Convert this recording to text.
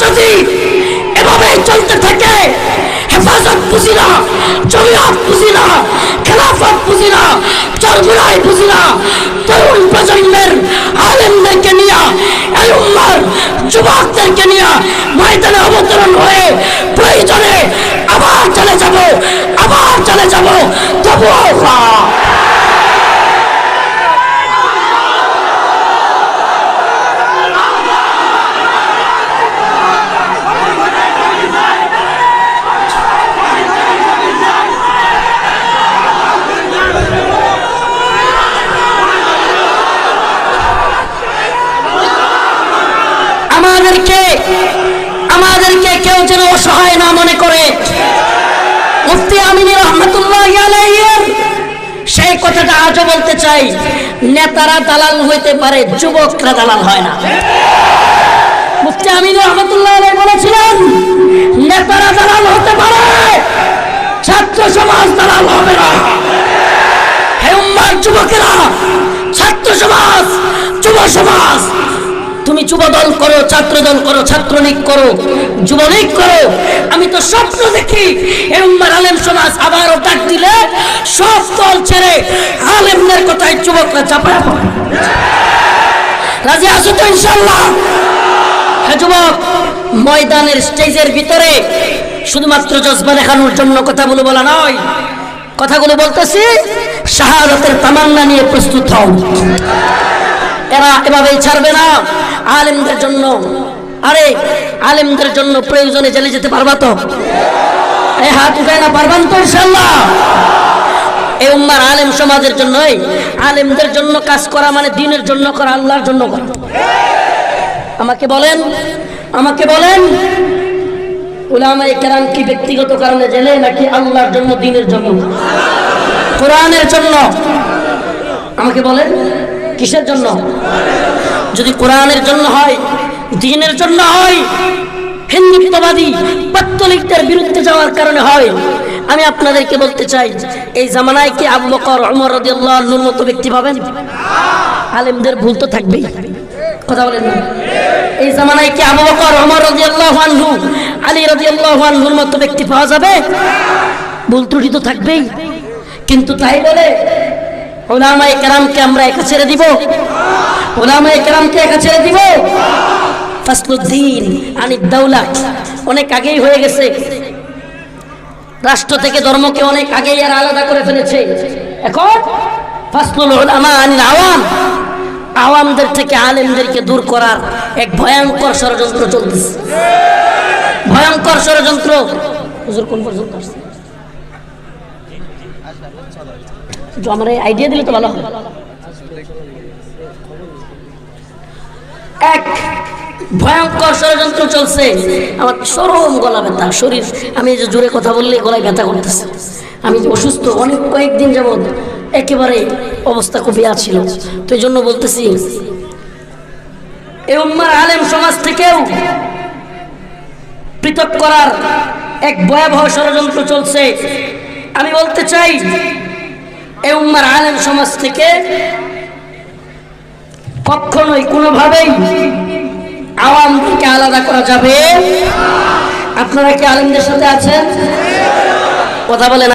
যদি এভাবে চলতে থাকে, হেফাজত বুঝি না, জমিয়াত বুঝি না, খেলাফত বুঝি না চরগুড়াই বুঝি না, তরুণ প্রজন্মের আলেমদেরকে নিয়ে, এই উম্মার যুবকদেরকে নিয়ে ময়দানে অবতরণ হয়ে প্রয়োজনে আবার চলে যাব, আবার চলে যাব, তবুও আমাদেরকে আমাদেরকে কেউ যেন অসহায় না মনে করে। সেই কথাটা আজও বলতে চাই। নেতারা দালাল হইতে পারে, যুবকরা দালাল হয় না। মুফতি আমিনী রহমতুল্লাহ বলেছিলেন, নেতারা দালাল হতে পারে, ছাত্র সমাজ দালাল হবে না। যুবকেরা, ছাত্র সমাজ, যুব সমাজ তুমি যুবদল করো ছাত্র দল করো, ছাত্রলীগ করো, যুবলীগ করো। আমি তো স্বপ্ন দেখি এই আলেম সমাজ আবারও ডাক দিলে সব দল ছেড়ে আলেমদের কথায় যুবকরা পড়ে। রাজি আছো তো ইনশাল্লাহ হ্যাঁ যুবক, ময়দানের স্টেজের ভিতরে শুধুমাত্র জজবা দেখানোর জন্য কথাগুলো বলা নয়। কথাগুলো বলতেছি, শাহাদতের তামান্না নিয়ে প্রস্তুত হও। এরা এভাবেই ছাড়বে না। আলেমদের জন্য, আরে, আলেমদের জন্য প্রয়োজনে জেলে যেতে পারবা তো? এই হাত উঠায় না পারবান তো ইনশাল্লাহ এই উম্মার আলেম সমাজের জন্যই, আলেমদের জন্য কাজ করা মানে দিনের জন্য করা, আল্লাহর জন্য করা। আমাকে বলেন আমাকে বলেন, উলামায়ে কেরাম কি ব্যক্তিগত কারণে জেলে নাকি আল্লাহর জন্য, দিনের জন্য? কোরআনের জন্য। আমাকে বলেন। কিসের জন্য? যদি কোরআনের জন্য হয়, দিনের জন্য হয় হিন্দুত্ববাদী পত্তলিকদের বিরুদ্ধে যাওয়ার কারণে হয়, আমি আপনাদেরকে বলতে চাই, এই জামানায় কি আবু বকর রাদিয়াল্লাহু আনহুর মতো ব্যক্তি পাবেন? আলেমদের ভুল তো থাকবেই। কথা বলেন না। এই জামানায় কি আবু বকর ওমর রাদিয়াল্লাহু আনহু, আলী রাদিয়াল্লাহু আনহুর মতো ব্যক্তি পাওয়া যাবে? ভুল ত্রুটি তো থাকবেই। কিন্তু তাই বলে ওলামায়ে কেরামকে আমরা একা ছেড়ে দিব? ওলামায়ে কেরামকে একা ছেড়ে দিব? ফাসলুদ্দিন আনি দাউলা অনেক আগেই হয়ে গেছে। রাষ্ট্র থেকে ধর্মকে অনেক আগেই আর আলাদা করে ফেলেছে। এখন ফাসলুল উলামা আনিল আওয়াম। আওয়ামদের থেকে আলেমদেরকে দূর করার এক ভয়ঙ্কর ষড়যন্ত্র চলতেছে। ভয়ঙ্কর ষড়যন্ত্র। হুজুর কোন পর্যন্ত আসছে? একটু আমার আইডিয়া দিলে তো ভালো হয় এক ভয়ঙ্কর ষড়যন্ত্র চলছে। আমার চরম গলা ব্যথা, শরীর। আমি যে জোরে কথা বললে গলায় ব্যথা করতেছে। আমি অসুস্থ, অনেক কয়েকদিন যাবৎ একেবারে অবস্থা খুব ইয়া ছিল। তো এই জন্য বলতেছি এই উম্মার আলেম সমাজ থেকেও পৃথক করার এক ভয়াবহ ষড়যন্ত্র চলছে। আমি বলতে চাই এই উম্মার আলেম সমাজ থেকে কখনোই কোনোভাবেই আওয়ামকে আলাদা করা যাবে আপনারা কি আলেমদের সাথে আছেন? কথা বলেন।